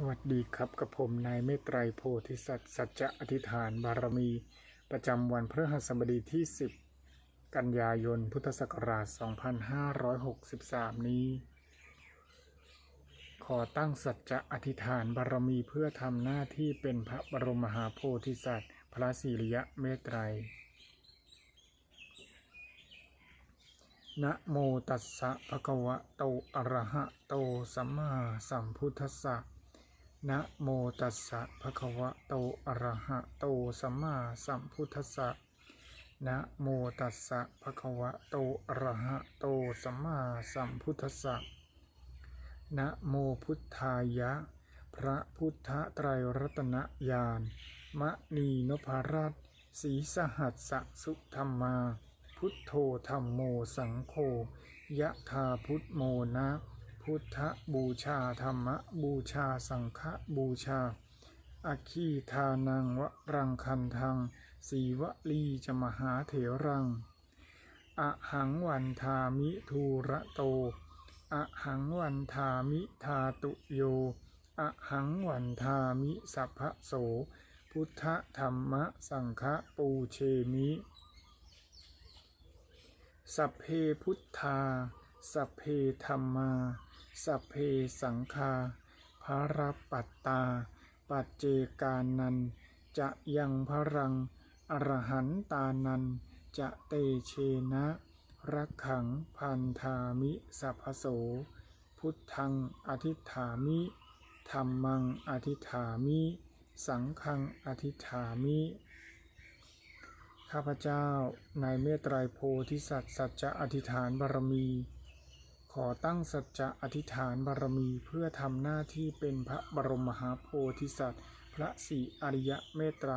สวัสดีครับกับผมนายเมตไตรโพธิสัตว์สัจจะอธิษฐานบารมี ประจำวันพฤหัสบดีที่ 10 กันยายนพุทธศักราช 2563 นี้ ขอตั้งสัจจะอธิษฐานบารมีเพื่อทำหน้าที่เป็นพระบรมมหาโพธิสัตว์ พระศิริยะเมตไตรนะโมตัสสะภะคะวะโตอะระหะโตสัมมาสัมพุทธัสสะ นะโมตัสสะภะคะวะโตอะระหะโตสัมมาสัมพุทธัสสะนะโมตัสสะภะคะวะโตอะระหะโตสัมมาสัมพุทธัสสะนะโมพุทธายะ พระพุทธไตรรัตนญาณมะนีนพรัตน์ศรีสหัสสะสุธรรมา พุทโธธรรมโมสังโฆยะธาพุทโมนะ พุทธบูชาธรรมบูชาสังฆบูชาอาคีทานังวรังคันทังสีวลีจะมหาเถรังอะหังวันทามิทูระโตอะหังวันทามิทาตุโยอะหังวันทามิสัพพะโส พุทธธรรมสังฆปูเชมิ สัพเพพุทธา สัพเพธรรมา สัพเพสังฆาภารปัตตา ปัจเจกานัน จะยังพรัง อรหันตานัน จะเตเชนะ รักขังพันธามิสัพโส พุทธังอธิฐามิธรรมังอธิฐามิ สังฆังอธิฐามิ ข้าพเจ้า นายเมตไตรโพธิสัตว์สัจจะอธิฐานบารมี อตั้งสัจจะอธิษฐานบารมีเพื่อทำหน้าที่เป็นพระบรมมหาโพธิสัตว์ พระศรีอริยเมตไตร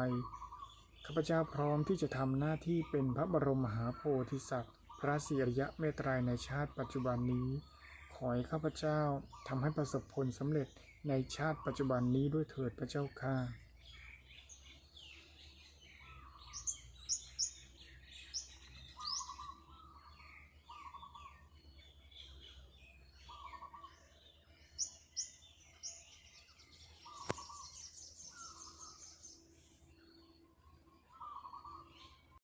ข้าพเจ้าพร้อมที่จะทำหน้าที่เป็นพระบรมมหาโพธิสัตว์ พระศรีอริยเมตไตรในชาติปัจจุบันนี้ ขอให้ข้าพเจ้าทำให้ประสบผลสำเร็จในชาติปัจจุบันนี้ด้วยเถิดพระเจ้าค่ะ